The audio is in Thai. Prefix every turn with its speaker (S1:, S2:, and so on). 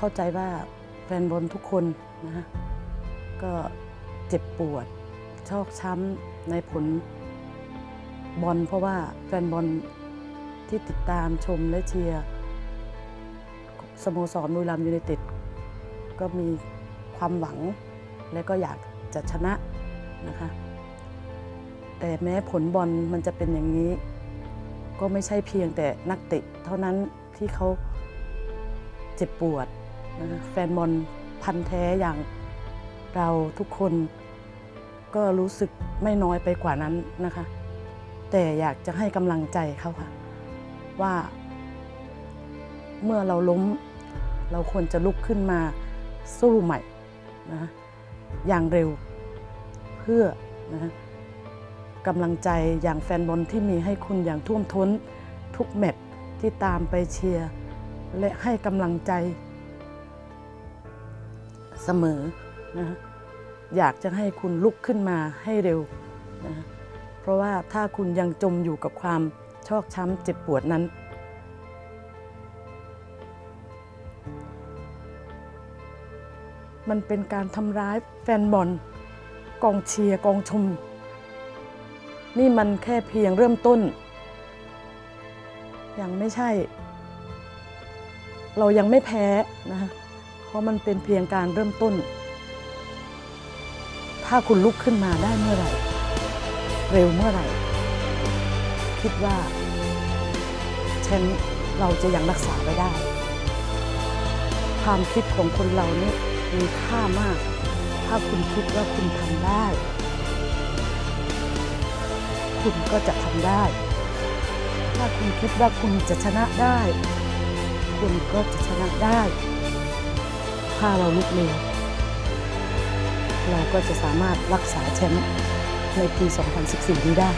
S1: เข้าใจว่าแฟนบอลทุกคนนะก็เจ็บปวด ชอกช้ำในผลบอลเพราะว่าแฟนบอลที่ติดตามชมและเชียร์สโมสรบุรีรัมยูไนเต็ดก็มีความหวัง และก็อยากจะชนะนะคะ แต่แม้ผลบอลมันจะเป็นอย่างนี้ ก็ไม่ใช่เพียงแต่นักเตะเท่านั้นที่เขาเจ็บปวด แฟนบอลพันแท้อย่างเราทุกคนก็รู้สึกไม่น้อยไปกว่านั้นนะคะ แต่อยากจะให้กำลังใจเขาค่ะ ว่า เมื่อเราล้ม เราควรจะลุกขึ้นมาสู้ใหม่นะอย่างเร็วเพื่อนะคะกำลังใจอย่างแฟนบอลที่มีให้คุณอย่างท่วมท้นทุกแมตช์ที่ตามไปเชียร์ และให้กำลังใจ เสมอนะอยากจะให้คุณลุกขึ้นมาให้เร็วนะเพราะว่าถ้าคุณยังจมอยู่กับความชอกช้ำเจ็บปวดนั้น มันเป็นการทำร้ายแฟนบอลกองเชียร์กองชม นี่มันแค่เพียงเริ่มต้น ยังไม่ใช่ เรายังไม่แพ้นะคะ เพราะมันเป็นเพียงการเริ่มต้น ถ้าคุณลุกขึ้นมาได้เมื่อไหร่ เร็วเมื่อไหร่ คิดว่าแชมป์เราจะยังรักษาไว้ได้ ความคิดของคนเรานี่มีค่ามาก ถ้าคุณคิดว่าคุณทำได้ คุณก็จะทำได้ ถ้าคุณคิดว่าคุณจะชนะได้ คุณก็จะชนะได้ ถ้าเราลุกเร็วเราก็จะสามารถรักษาแชมป์ในปี 2014 นี้ได้